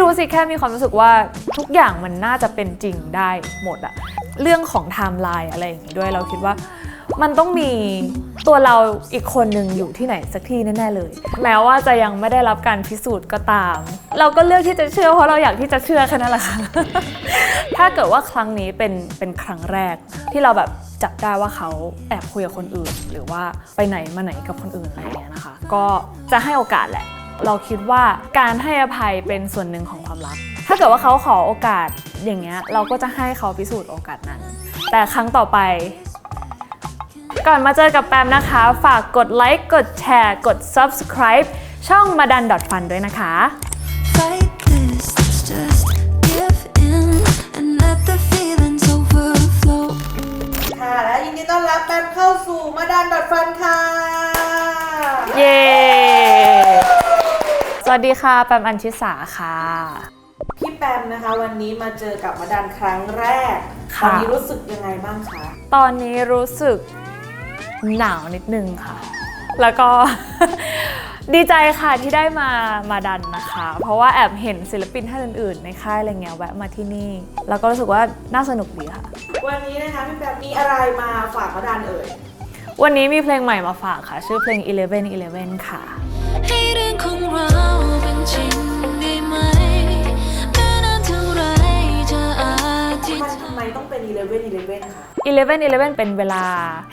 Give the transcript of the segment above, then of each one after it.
รู้สิแค่มีความรู้สึกว่าทุกอย่างมันน่าจะเป็นจริงได้หมดอะเรื่องของไทม์ไลน์อะไรอย่างนี้ด้วยเราคิดว่ามันต้องมีตัวเราอีกคนหนึ่งอยู่ที่ไหนสักที่แน่ๆเลย แม้ว่าจะยังไม่ได้รับการพิสูจน์ก็ตาม เราก็เลือกที่จะเชื่อเพราะเราอยากที่จะเชื่อแค่นั้นแหละค่ะ ถ้าเกิดว่าครั้งนี้เป็นเป็นครั้งแรกที่เราแบบจับได้ว่าเขาแอบคุยกับคนอื่น หรือว่าไปไหนมาไหนกับคนอื่นอะไรอย่างเงี้ยนะคะ ก็จะให้โอกาสแหละ เราคิดว่าการให้อภัยเป็นส่วนหนึ่งของความรัก ถ้าเกิดว่าเขาขอโอกาสอย่างเงี้ยเราก็จะให้เขาพิสูจน์โอกาสนั้น แต่ครั้งต่อไป ก่อนมาเจอกับแปมนะคะ ฝากกดไลค์กดแชร์กด subscribe ช่องมาดัน .fun ด้วยนะคะ Fight this, let's just give in and let the feelings overflow. ค่ะและยินดีต้อนรับแปมเข้าสู่มาดานดอทฟันค่ะ เย้ สวัสดีค่ะแปมอัญชิสาค่ะ พี่แปมนะคะวันนี้มาเจอกับมาดานครั้งแรกค่ะตอนนี้รู้สึกยังไงบ้างคะตอนนี้รู้สึกหนาวนิดนึงค่ะ แล้วก็ ดีใจค่ะที่ได้มามาดันนะคะ เพราะว่าแอบเห็นศิลปินท่านอื่นๆ ในค่ายอะไรเงี้ยแวะมาที่นี่ แล้วก็รู้สึกว่าน่าสนุกดีค่ะ วันนี้นะคะพี่แปมมีอะไรมาฝากมาดานเอ่ยวันนี้มีเพลงใหม่มาฝากค่ะ ชื่อเพลง Eleven Eleven ค่ะให้เรื่องของเราเป็นจริงได้ไหมแม้นานเท่าไรจะอธิษมันฐานทำไมต้องเป็น11 11คะ 11 11 เป็นเวลา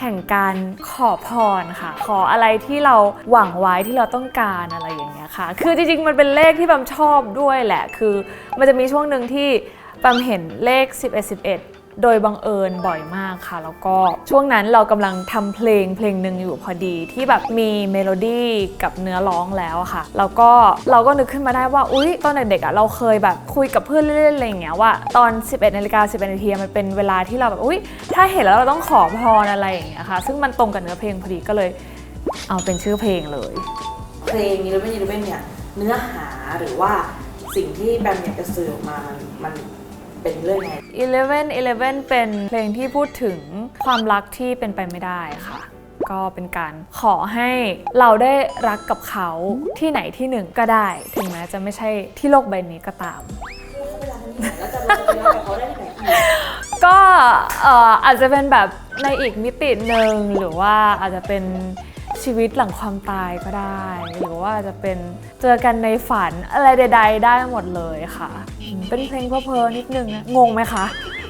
แห่งการขอพรค่ะ ขออะไรที่เราหวังไว้ที่เราต้องการอะไรอย่างเงี้ยค่ะ คือจริงๆ มันเป็นเลขที่แบมชอบด้วยแหละ คือมันจะมีช่วงหนึ่งที่แบมเห็นเลข 11 11 โดยบังเอิญบ่อยมากค่ะ แล้วก็ช่วงนั้นเรากำลังทำเพลงเพลงหนึ่งอยู่พอดีที่แบบมีเมโลดี้กับเนื้อร้องแล้วค่ะ แล้วก็เราก็นึกขึ้นมาได้ว่าอุ๊ยตอนเด็กๆอะเราเคยแบบคุยกับเพื่อนเล่นๆอะไรอย่างเงี้ยว่าตอน 11นาฬิกา11นาทีมันเป็นเวลาที่เราแบบอุ๊ยถ้าเห็นแล้วเราต้องขอพรอะไรอย่างเงี้ยค่ะ ซึ่งมันตรงกับเนื้อเพลงพอดีก็เลย เอาเป็นชื่อเพลงเลย เพลง11 11เนี่ยเนื้อหาหรือว่าสิ่งที่แบมอยากจะสื่อออกมามันมัน เป็นเรื่องไง11 11 เป็นเพลงที่พูดถึงความรักที่เป็นไปไม่ได้ค่ะ ก็เป็นการขอให้เราได้รักกับเขาที่ไหนที่หนึ่งก็ได้ ถึงแม้จะไม่ใช่ที่โลกใบนี้ก็ตาม แล้วจะรู้สึกว่าเขาได้ที่ไหนอีกก็เอ่ออาจจะเป็นแบบในอีกมิติหนึ่งหรือว่าอาจจะเป็น ชีวิตหลังความตายก็ได้ หรือว่าอาจจะเป็นเจอกันในฝันอะไรใด ๆ ได้หมดเลยค่ะอืมเป็นเพลงเพลอๆนิดนึงนะงงไหมคะ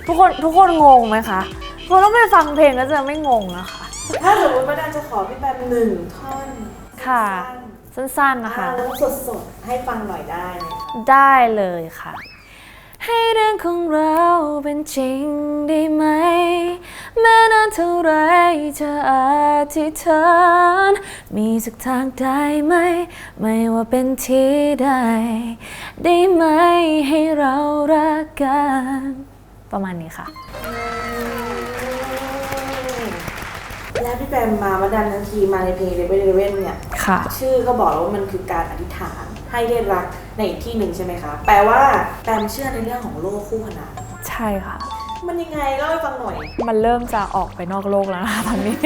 ทุกคนทุกคนงงไหมคะคนต้องไปฟังเพลงก็จะไม่งงนะคะ ถ้าสมมติมาดานจะขอพี่แปมหนึ่งท่อนค่ะ สั้นสั้นๆๆนะคะอ่าแล้วสดๆให้ฟังหน่อยได้ไหมคะได้เลยค่ะ ให้เรื่องของเราเป็นจริงได้ไหม แม้นานเท่าไรจะอธิษฐานมีสักทางได้ไหม ไม่ว่าเป็นที่ใด ได้ไหมให้เรารักกัน ประมาณนี้ค่ะ แล้วพี่แปมมามาดันทันทีมาในเพลง Level Level เนี่ย ค่ะ ชื่อก็บอกแล้วว่ามันคือการอธิษฐานให้ได้รักในอีกที่หนึ่งใช่ไหมคะ แปลว่าแปมเชื่อในเรื่องของโลกคู่ขนานใช่ค่ะ มันยังไงเล่าให้ฟังหน่อย มันเริ่มจะออกไปนอกโลกแล้วนะคะตอนนี้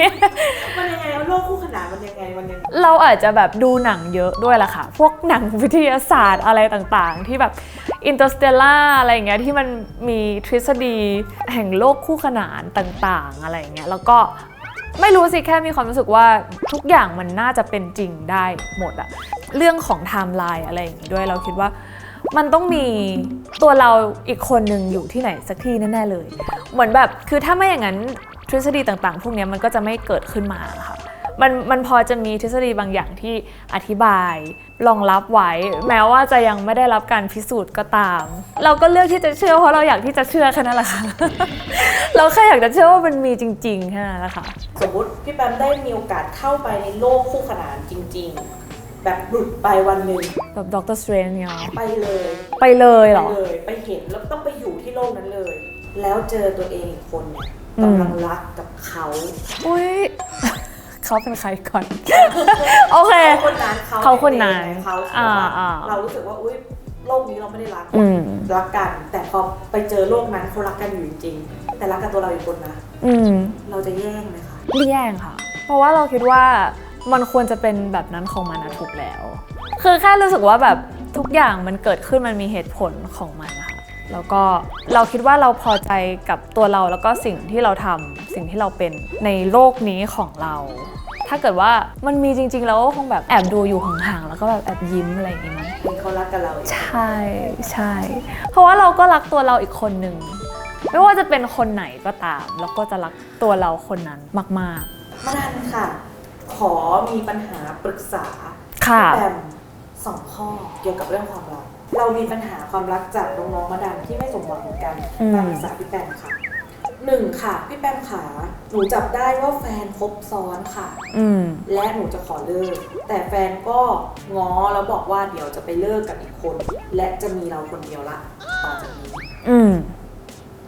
มันยังไงโลกคู่ขนานมันยังไงมันยังไงเราอาจจะแบบดูหนังเยอะด้วยล่ะค่ะ พวกหนังวิทยาศาสตร์อะไรต่างๆ ที่แบบอินเตอร์สเตลล่าอะไรอย่างเงี้ยที่มันมีทฤษฎีแห่งโลกคู่ขนานต่างๆ อะไรอย่างเงี้ยแล้วก็ ไม่รู้สิแค่มีความรู้สึกว่าทุกอย่างมันน่าจะเป็นจริงได้หมดอะเรื่องของไทม์ไลน์อะไรอย่างงี้ด้วยเราคิดว่ามันต้องมีตัวเราอีกคนหนึ่งอยู่ที่ไหนสักที่แน่ๆเลย เหมือนแบบคือถ้าไม่อย่างนั้นทฤษฎีต่างๆ พวกนี้มันก็จะไม่เกิดขึ้นมาค่ะ มันมันพอจะมีทฤษฎีบางอย่างที่อธิบายรองรับไว้ แม้ว่าจะยังไม่ได้รับการพิสูจน์ก็ตาม เราก็เลือกที่จะเชื่อเพราะเราอยากที่จะเชื่อแค่นั้นแหละค่ะ เราแค่อยากจะเชื่อว่ามันมีจริงๆแค่นั้นแหละค่ะ สมมติพี่แปมได้มีโอกาสเข้าไปในโลกคู่ขนานจริง ๆ แบบหลุดไปวันหนึ่งแบบด็อกเตอร์สเตรนเนี่ยไปเลยไปเลยเหรอ ไปเลยไปเห็นแล้วต้องไปอยู่ที่โลกนั้นเลย แล้วเจอตัวเองอีกคนเนี่ยอืมกำลังรักกับเขา อุ้ย เขาเป็นใครก่อน โอเคเขาคนนั้นเขาเขาคนนั้นเป็เขาอ่าใช่ไหมอ่า เรารู้สึกว่าอุ้ยโลกนี้เราไม่ได้รักอืมรักกัน แต่พอไปเจอโลกนั้นเขารักกันอยู่จริงๆแต่รักกับตัวเราอีกคนนะ อืมเราจะแย่งไหมคะไม่แย่งค่ะ เพราะว่าเราคิดว่ามันควรจะเป็นแบบนั้นของมันนะถูกแล้ว คือแค่รู้สึกว่าแบบทุกอย่างมันเกิดขึ้นมันมีเหตุผลของมันนะคะแล้วก็เราคิดว่าเราพอใจกับตัวเราแล้วก็สิ่งที่เราทำ สิ่งที่เราเป็นในโลกนี้ของเรา ถ้าเกิดว่ามันมีจริง ๆ แล้วก็คงแบบแอบดูอยู่ห่างๆแล้วก็แบบแอบยิ้มอะไรอย่างงี้มั้งเห็นเขารักกับเราอีกใช่ใช่เพราะว่าเราก็รักตัวเราอีกคนหนึ่งไม่ว่าจะเป็นคนไหนก็ตามเราก็จะรักตัวเราคนนั้นมากมาดันค่ะ ขอมีปัญหาปรึกษาๆค่ะพี่แบมสองข้อเกี่ยวกับเรื่องความรักเรามีปัญหาความรักจากน้องๆมาดันที่ไม่สมหวังเหมือนกันอืมมาปรึกษาพี่แบมค่ะ หนึ่งค่ะ พี่แบมขา หนูจับได้ว่าแฟนคบซ้อนค่ะ อืม และหนูจะขอเลิก แต่แฟนก็ง้อแล้วบอกว่าเดี๋ยวจะไปเลิกกับอีกคน และจะมีเราคนเดียวละต่อจากนี้อืม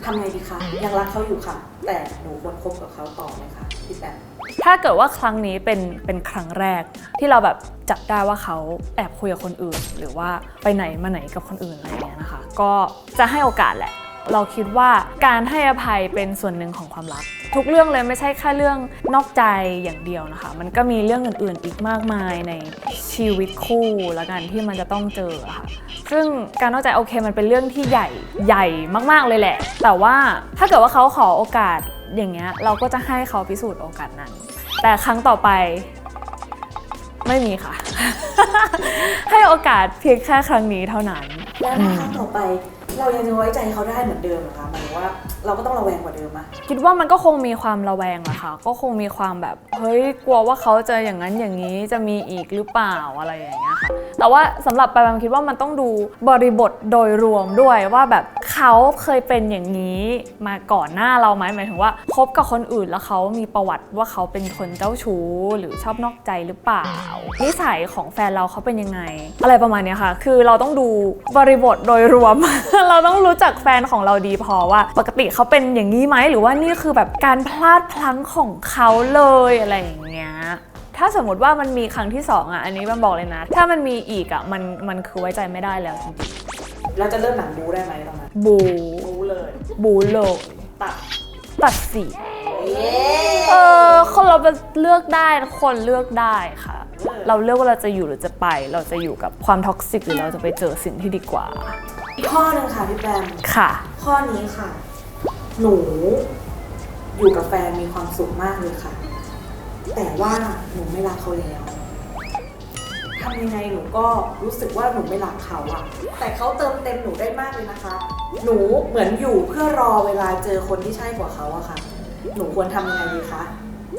ทำไงดีคะ ยังรักเขาอยู่ค่ะ แต่หนูควรคบกับเขาต่อไหมคะพี่แบมถ้าเกิดว่าครั้งนี้เป็นเป็นครั้งแรก ที่เราแบบจับได้ว่าเขาแอบคุยกับคนอื่น หรือว่าไปไหนมาไหนกับคนอื่นอะไรอย่างเงี้ยนะคะ ก็จะให้โอกาสแหละ เราคิดว่าการให้อภัยเป็นส่วนหนึ่งของความรัก ทุกเรื่องเลยไม่ใช่แค่เรื่องนอกใจอย่างเดียวนะคะ มันก็มีเรื่องอื่นๆอีกมากมายในชีวิตคู่และกันที่มันจะต้องเจอค่ะซึ่งการนอกใจโอเคมันเป็นเรื่องที่ใหญ่ใหญ่มากๆเลยแหละ แต่ว่าถ้าเกิดว่าเขาขอโอกาสอย่างเงี้ยเราก็จะให้เขาพิสูจน์โอกาสนั้น แต่ครั้งต่อไปไม่มีค่ะ ให้โอกาสเพียงแค่ครั้งนี้เท่านั้น แล้วครั้งต่อไป เรายังจะไว้ใจเขาได้เหมือนเดิมเหรอคะหมายถึงว่าเราก็ต้องระแวงกว่าเดิมอะคิดว่ามันก็คงมีความระแวงอะค่ะ ก็คงมีความแบบ เฮ้ย กลัวว่าเขาจะอย่างนั้นอย่างนี้จะมีอีกหรือเปล่าอะไรอย่างเงี้ยค่ะ แต่ว่าสำหรับปามคิดว่ามันต้องดูบริบทโดยรวมด้วยว่าแบบเขาเคยเป็นอย่างนี้มาก่อนหน้าเราไหมหมายถึงว่าคบกับคนอื่นแล้วเขามีประวัติว่าเขาเป็นคนเจ้าชู้ หรือชอบนอกใจหรือเปล่า นิสัยของแฟนเราเขาเป็นยังไง อะไรประมาณนี้ค่ะ คือเราต้องดูบริบทโดยรวมเราต้องรู้จักแฟนของเราดีพอว่า ปกติเขาเป็นอย่างนี้ไหมหรือว่านี่คือแบบการพลาดพลั้งของเขาเลยอะไรอย่างเงี้ยถ้าสมมติว่ามันมีครั้งที่สองอะอันนี้มันบอกเลยนะ ถ้ามันมีอีกอะมันมันคือไว้ใจไม่ได้แล้วจริงเราจะเริ่มหนังบูได้ไหมตรงนั้นๆบูบูเลยบูโลกตัดตัดสีเย้เออคนเราเป็นเลือกได้นะคนเลือกได้ค่ะ เราเลือกว่าเราจะอยู่หรือจะไป เราจะอยู่กับความท็อกซิกหรือเราจะไปเจอสิ่งที่ดีกว่า อีกข้อหนึ่งค่ะพี่แบมค่ะ ข้อนี้ค่ะ หนูอยู่กับแฟนมีความสุขมากเลยค่ะ แต่ว่าหนูไม่รักเขาแล้วทำยังไงหนูก็รู้สึกว่าหนูไม่รักเขาอะแต่เขาเติมเต็มหนูได้มากเลยนะคะ หนูเหมือนอยู่เพื่อรอเวลาเจอคนที่ใช่กว่าเขาอะค่ะ หนูควรทำยังไงดีคะ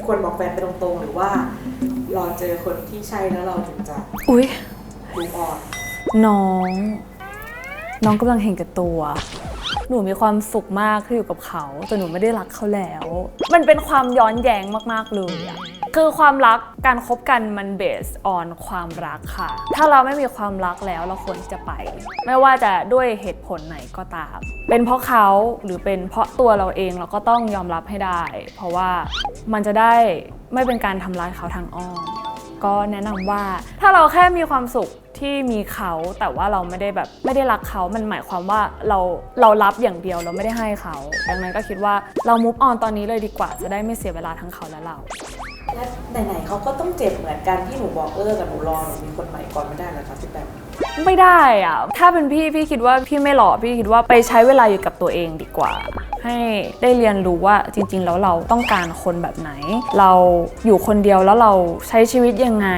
ควรบอกแฟนไปตรงๆ หรือว่า รอเจอคนที่ใช่แล้วเราถึงจะอุ๊ยดูออนน้อง น้องกำลังเห็นกับตัว หนูมีความสุขมากที่อยู่กับเขา แต่หนูไม่ได้รักเขาแล้ว มันเป็นความย้อนแย้งมากๆเลยอะคือความรักการคบกันมันเบสออนความรักค่ะ ถ้าเราไม่มีความรักแล้วเราควรจะไป ไม่ว่าจะด้วยเหตุผลไหนก็ตาม เป็นเพราะเขาหรือเป็นเพราะตัวเราเองเราก็ต้องยอมรับให้ได้ เพราะว่ามันจะได้ไม่เป็นการทำร้ายเขาทางอ้อมก็แนะนำว่าถ้าเราแค่มีความสุข ที่มีเขาแต่ว่าเราไม่ได้แบบไม่ได้รักเขามันหมายความว่าเราเรารับอย่างเดียวเราไม่ได้ให้เขา ดังนั้นก็คิดว่าเรามุฟออนตอนนี้เลยดีกว่าจะได้ไม่เสียเวลาทั้งเขาและเราและไหนๆเขาก็ต้องเจ็บเหมือนกันที่หนูบอกเลิกกับหนูรอหนูมีคนใหม่ก่อนไม่ได้เหรอคะพี่แบมไม่ได้อะถ้าเป็นพี่พี่คิดว่าพี่ไม่หล่อพี่คิดว่าไปใช้เวลาอยู่กับตัวเองดีกว่า ให้ได้เรียนรู้ว่าจริง ๆ แล้วเราต้องการคนแบบไหน เราอยู่คนเดียวแล้วเราใช้ชีวิตยังไง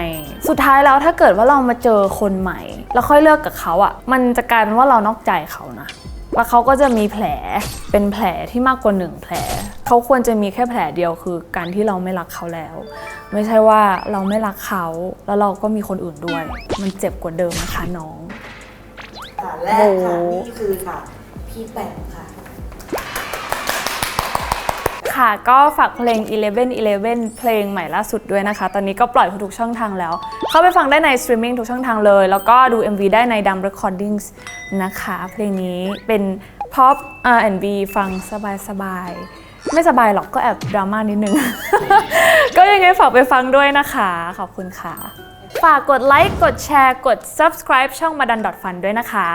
สุดท้ายแล้วถ้าเกิดว่าเรามาเจอคนใหม่ แล้วค่อยเลิกกับเขาอะมันจะกลายเป็นว่าเรานอกใจเขานะแล้วเขาก็จะมีแผลเป็นแผลที่มากกว่าหนึ่งแผล เขาควรจะมีแค่แผลเดียวคือการที่เราไม่รักเขาแล้ว ไม่ใช่ว่าเราไม่รักเขาแล้วเราก็มีคนอื่นด้วย มันเจ็บกว่าเดิมนะคะน้อง ค่ะแรกค่ะโอ้นี่คือค่ะ พี่แบมค่ะ ค่ะ ก็ฝากเพลง11 11เพลงใหม่ล่าสุดด้วยนะคะ ตอนนี้ก็ปล่อยทุกช่องทางแล้ว เข้าไปฟังได้ในสตรีมมิ่งทุกช่องทางเลย แล้วก็ดู MV ได้ในดัม Recordings นะคะ เพลงนี้เป็น pop R&B ฟังสบายๆ ไม่สบายหรอกก็แอบดราม่านิดนึง ก็ยังไงฝากไปฟังด้วยนะคะ ขอบคุณค่ะ ฝากกดไลค์ กดแชร์ กด subscribe ช่องมาดันดอทฟันด้วยนะคะ